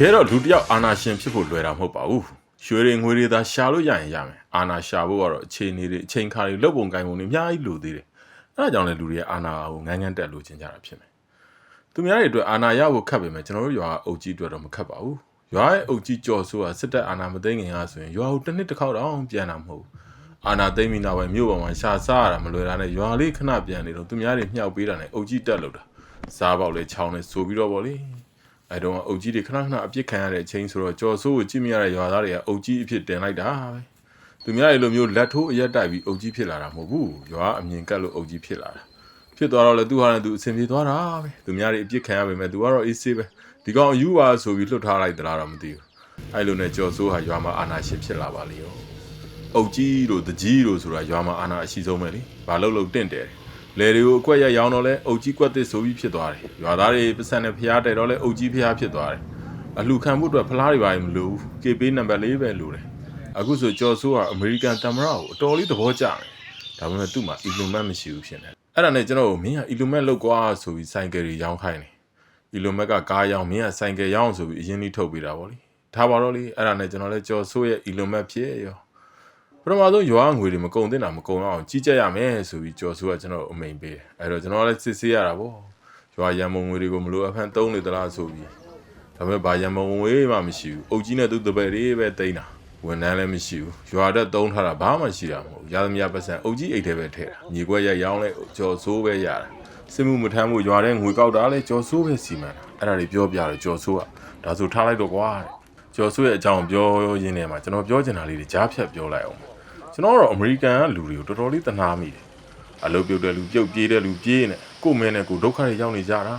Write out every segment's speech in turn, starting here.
ကယ်တော့လူတစ်ယောက်အာနာရှင်ဖြစ်ဖို့လွယ်တာမဟုတ်ပါဘူးရွှေတွေငွေတွေသာရှာလို့ရရင်ရမယ်အာနာရှာဖို့ကတော့အခြေအနေတွေအချိန်ခါတွေလုပ်ပုံကိုင်ပုံတွေအများကြီးလိုသေးတယ်အဲဒါကြောင့်လည်းလူတွေရဲ့အာနာကိုငန်းငန်းတက်လို့ချင်ကြတာဖြစ်မယ်သူများတွေအတွက်အာနာရဖို့ခက်ပေမဲ့ကျွန်တော်တို့ရွာအုပ်ကြီးအတွက်တော့မခက်ပါဘူးရွာရဲ့အုပ်ကြီးကြော်ဆိုးကစစ်တပ်အာနာမသိငင်ရဆိုရင်ရွာကိုတစ်နှစ်တစ်ခေါက်တော့ပြန်တာမဟုတ်ဘူးအာနာသိမ့်ပြီးနောက်ပိုင်းမြို့ပေါ်မှာရှာစားရတာမလွယ်တာနဲ့ရွာလေးခဏပြန်နေတော့သူများတွေမြှောက်ပေးတာနဲ့အုပ်ကြီးတက်လို့တာစားပေါက်လေးချောင်းလေးဆိုပြီးတော့ဗောလေ အဲတော့အုတ်ကြီးတွေခဏခဏအပြစ်ခံရတဲ့အချိန်ဆိုတော့ကြော်ဆိုးကိုကြည့်မရတဲ့ရွာသားတွေကအုတ်ကြီးအဖြစ်တင်လိုက်တာပဲသူများတွေလိုမျိုးလက်ထိုးအရက်တိုက်ပြီးအုတ်ကြီးဖြစ်လာတာမဟုတ်ဘူးရွာအမြင်ကတ်လို့အုတ်ကြီးဖြစ်လာတာဖြစ်သွားတော့လေသူဟာလည်းသူအဆင်ပြေသွားတာပဲသူများတွေအပြစ်ခံရပေမဲ့သူကတော့အေးဆေးပဲဒီကောင်အယူပါဆိုပြီးလွတ်ထားလိုက်သလားတော့မသိဘူးအဲလိုနဲ့ကြော်ဆိုးဟာရွာမှာအာနာရှင်ဖြစ်လာပါလေရောအုတ်ကြီးတို့တကြီးတို့ဆိုတာရွာမှာအာနာအရှိဆုံးပဲလေဘာလို့လို့တင့်တယ် လေတွေကိုအကွက်ရရောင်းတော့လဲအုတ်ကြီးကွက်တစ်ဆိုပြီးဖြစ်သွားတယ်ရွာသားတွေပတ်စံနဲ့ဖျားတယ်တော့လဲအုတ်ကြီးဖျားဖြစ်သွားတယ်အလှခံမှုအတွက်ဖလားတွေပါရင်မလိုဘူး KP နံပါတ်၄ပဲလိုတယ်အခုဆိုကျော်ဆိုးကအမေရိကန်တမရကိုအတော်လေးသဘောကျတယ်ဒါပေမဲ့သူ့မှာအီလိုမတ်မရှိဘူးဖြစ်နေတယ်အဲ့ဒါနဲ့ကျွန်တော်ကိုမင်းကအီလိုမတ်လောက်ကွာဆိုပြီးဆိုင်ကယ်တွေရောင်းခိုင်းတယ်အီလိုမတ်ကကားရောင်းမင်းကဆိုင်ကယ်ရောင်းဆိုပြီးအရင်ကြီးထုတ်ပေးတာဗောလေထားပါတော့လေအဲ့ဒါနဲ့ကျွန်တော်လည်းကျော်ဆိုးရဲ့အီလိုမတ်ဖြစ်ရောပ ထမဆုံးရွာငွေတွေမကုန်တင်တာမကုန်အောင်ကြီးကြပ်ရမယ်ဆိုပြီးကြော်ဆိုကကျွန်တော်အမိန်ပေးတယ်အဲ့တော့ကျွန်တော်လည်းစစ်ဆေးရတာပေါ့ရွာရံမုံငွေတွေကိုမလိုအပ်ဖန်သုံးနေသလားဆိုပြီးဒါပေမဲ့ဘာရံမုံငွေမှမရှိဘူးအုပ်ကြီးနဲ့သူ့တပည့်တွေပဲတိန်းတာဝန်ထမ်းလည်းမရှိဘူးရွာတက်သုံးထားတာဘာမှရှိတာမဟုတ်ဘူးရသမျှပတ်စံအုပ်ကြီးအိတ်ထဲပဲထည့်တာညီကွက်ရရောင်းလဲကြော်ဆိုးပဲရတာစစ်မှုမထမ်းမှုရွာတဲ့ငွေကောက်တာလဲကြော်ဆိုးပဲစီမံတာအဲ့ဒါတွေပြောပြတယ်ကြော်ဆိုးကဒါဆိုထားလိုက်တော့ကွာတဲ့ကြော်ဆိုးရဲ့အကြောင်းပြောရင်းနဲ့မှာကျွန်တော်ပြောချင်တာလေးတွေကြားဖြတ်ပြောလိုက်အောင် ကျွန်တော်ကတော့အမေရိကန်ကလူတွေကိုတော်တော်လေးတနာမိတယ်အလုပ်ပြုတ်တဲ့လူပြုတ်ပြေးတဲ့လူပြေးနေကို့မင်းနဲ့ကိုဒုက္ခတွေရောက်နေကြတာ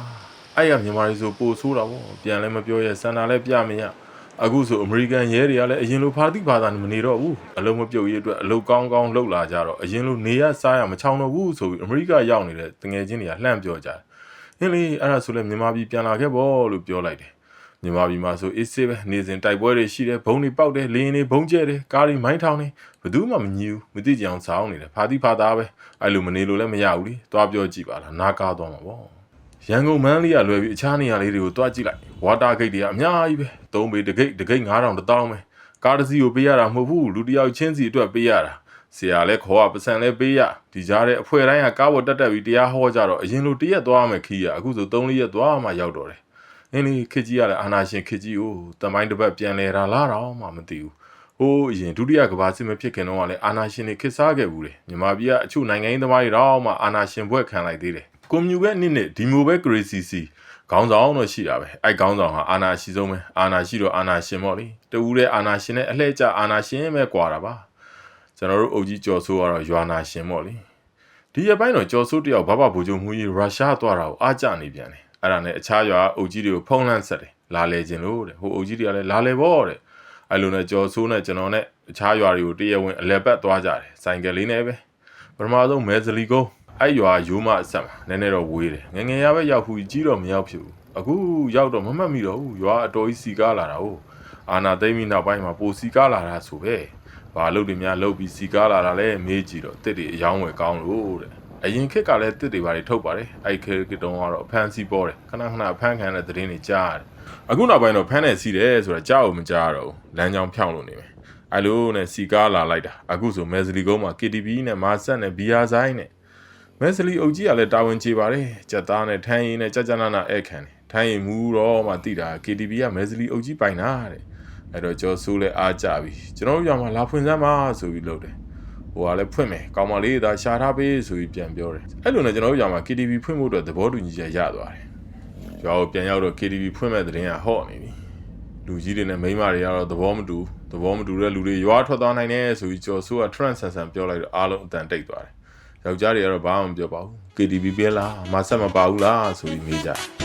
အဲ့ရမြန်မာတွေဆိုပိုဆိုးတာပေါ့ပြန်လည်းမပြောရဲစန္ဒာလည်းပြမရအခုဆိုအမေရိကန်ရဲတွေကလည်းအရင်လိုဖာတိဘာသာနဲ့မနေတော့ဘူးအလုံးမပြုတ်ရေးအတွက်အလုပ်ကောင်းကောင်းလုပ်လာကြတော့အရင်လိုနေရစားရမချောင်းတော့ဘူးဆိုပြီးအမေရိကရောက်နေတဲ့တငယ်ချင်းတွေကလှမ်းပြောကြတယ်ဟင်းလေအဲ့ဒါဆိုလည်းမြန်မာပြည်ပြန်လာခဲ့ပေါ့လို့ပြောလိုက်တယ် မြန်မာပြည်မှာဆိုအေးဆေးပဲနေစဉ်တိုက်ပွဲတွေရှိတယ်ဘုံတွေပောက်တယ်လေရင်တွေဘုံကျဲတယ်ကားတွေမိုင်းထောင်နေဘယ်သူမှမညူဘူးမသိကြအောင်စောင်းနေတယ်ဖာတိဖာသားပဲအဲ့လိုမနေလို့လည်းမရဘူးလေသွားပြောကြည့်ပါလားနားကားသွားမှာပေါ့ရန်ကုန်မန်းလေးကလွယ်ပြီးအခြားနေရာလေးတွေကိုတွားကြည့်လိုက်ဝါတာဂိတ်တွေကအများကြီးပဲသုံးပေတဂိတ်တဂိတ်9000တထောင်ပဲကားတစ်စီးကိုပေးရတာမဟုတ်ဘူးလူတစ်ယောက်ချင်းစီအတွက်ပေးရတာဆရာလည်းခေါ်ရပစံလည်းပေးရဒီကြားတဲ့အဖွဲတိုင်းကကားပေါ်တက်တက်ပြီးတရားဟောကြတော့အရင်လိုတရက်သွားမယ်ခီးရအခုဆို3ရက်သွားမှရောက်တော့တယ် အင်းလေခစ်ကြီးရတဲ့အာနာရှင်ခစ်ကြီးကိုတမိုင်းတစ်ပတ်ပြန်လဲတာလားတော့မှမသိဘူးဟိုးအရင်ဒုတိယကမ္ဘာစစ်မဖြစ်ခင်တော့ကလည်းအာနာရှင်တွေခစ်စားခဲ့ဘူးလေမြန်မာပြည်ကအချို့နိုင်ငံရေးသမားတွေတော့မှအာနာရှင်ဘွဲ့ခံလိုက်သေးတယ်ကွန်မြူပဲနစ်နစ်ဒီမိုပဲကရေစီစီခေါင်းဆောင်တော့ရှိတာပဲအဲ့ခေါင်းဆောင်ဟာအာနာရှိဆုံးပဲအာနာရှိတော့အာနာရှင်ပေါ့လေတူဦးတဲ့အာနာရှင်နဲ့အလှည့်ကျအာနာရှင်ပဲကွာတာပါကျွန်တော်တို့အုပ်ကြီးကျော်ဆိုးကတော့ရွာနာရှင်ပေါ့လေဒီရပိုင်းတော့ကျော်ဆိုးတယောက်ဘဘဘူဂျုံမှုကြီးရုရှားသွားတာကိုအားကြနေပြန်တယ် အဲ့ဒါနဲ့အခြားရွာအုပ်ကြီးတွေကိုဖုံးလန့်ဆက်တယ်လာလေခြင်းလို့တဲ့ဟိုအုပ်ကြီးတွေကလည်းလာလေပေါ့တဲ့အဲ့လိုနဲ့ကြော်ဆိုးနဲ့ကျွန်တော်နဲ့အခြားရွာတွေကိုတရဝင်အလဲပတ်သွားကြတယ်ဆိုင်ကယ်လေးနဲ့ပဲပထမဆုံးမဲဇလီကုန်းအဲ့ရွာရိုးမအဆက်မှာနည်းနည်းတော့ဝေးတယ်ငယ်ငယ်ရပဲရောက်ဖူးကြီးတော့မရောက်ဖြစ်ဘူးအခုရောက်တော့မမှတ်မိတော့ဘူးရွာအတော်ကြီးစီကားလာတာဟုတ်အာနာသိမ့်ပြီးနောက်ပိုင်းမှာပိုစီကားလာတာဆိုပဲဘာလို့တွေများလုတ်ပြီးစီကားလာတာလဲမေးကြည့်တော့တစ်တွေအယောင်းဝယ်ကောင်းလို့တဲ့ အရင်ခေတ်ကလည်းတစ်တွေဘာတွေထုတ်ပါတယ်အဲ့ခေတ်ကတော့ကတော့ဖန်စီပေါ်တယ်ခဏခဏဖန်ခံတဲ့သတင်းတွေကြားရတယ်အခုနောက်ပိုင်းတော့ဖန်နဲ့စီတယ်ဆိုတာကြားအောင်မကြားတော့ဘူးလမ်းကြောင်းဖြောင်းလို့နေမယ်အဲ့လိုနဲ့စီကားလာလိုက်တာအခုဆိုမဲဇလီကုန်းမှာ KTV နဲ့မာဆက်နဲ့ဘီယာဆိုင်နဲ့မဲဇလီအုပ်ကြီးကလည်းတာဝန်ချေပါတယ်ကြက်သားနဲ့ထန်းရည်နဲ့ကြက်ကြနာနာအဲ့ခံတယ်ထန်းရည်မူတော့မှတိတာ KTV ကမဲဇလီအုပ်ကြီးပိုင်တာတဲ့အဲ့တော့ကျော်ဆိုးလဲအားကြပြီကျွန်တော်တို့ရွာမှာလာဖွင့်စမ်းပါဆိုပြီးလုပ်တယ် ဟိုကလည်းဖွင့်မယ်ကောင်မလေးဒါရှာထားပေးဆိုပြီးပြန်ပြောတယ်အဲ့လိုနဲ့ကျွန်တော်တို့ຢာမှာ KTV ဖွင့်ဖို့အတွက်သဘောတူညီချက်ရသွားတယ်ရွာကိုပြန်ရောက်တော့ KTV ဖွင့်မဲ့တဲ့ရင်ကဟော့နေပြီလူကြီးတွေနဲ့မိန်းမတွေကတော့သဘောမတူသဘောမတူတဲ့လူတွေရွာထွက်သွားနိုင်တယ်ဆိုပြီးကျော်ဆိုးက trend ဆန်ဆန်ပြောလိုက်တော့အားလုံးအတန်တိတ်သွားတယ်ယောက်ျားတွေကတော့ဘာမှမပြောပါဘူး KTV ပြဲလားမဆက်မပါဘူးလားဆိုပြီးမေးကြတယ်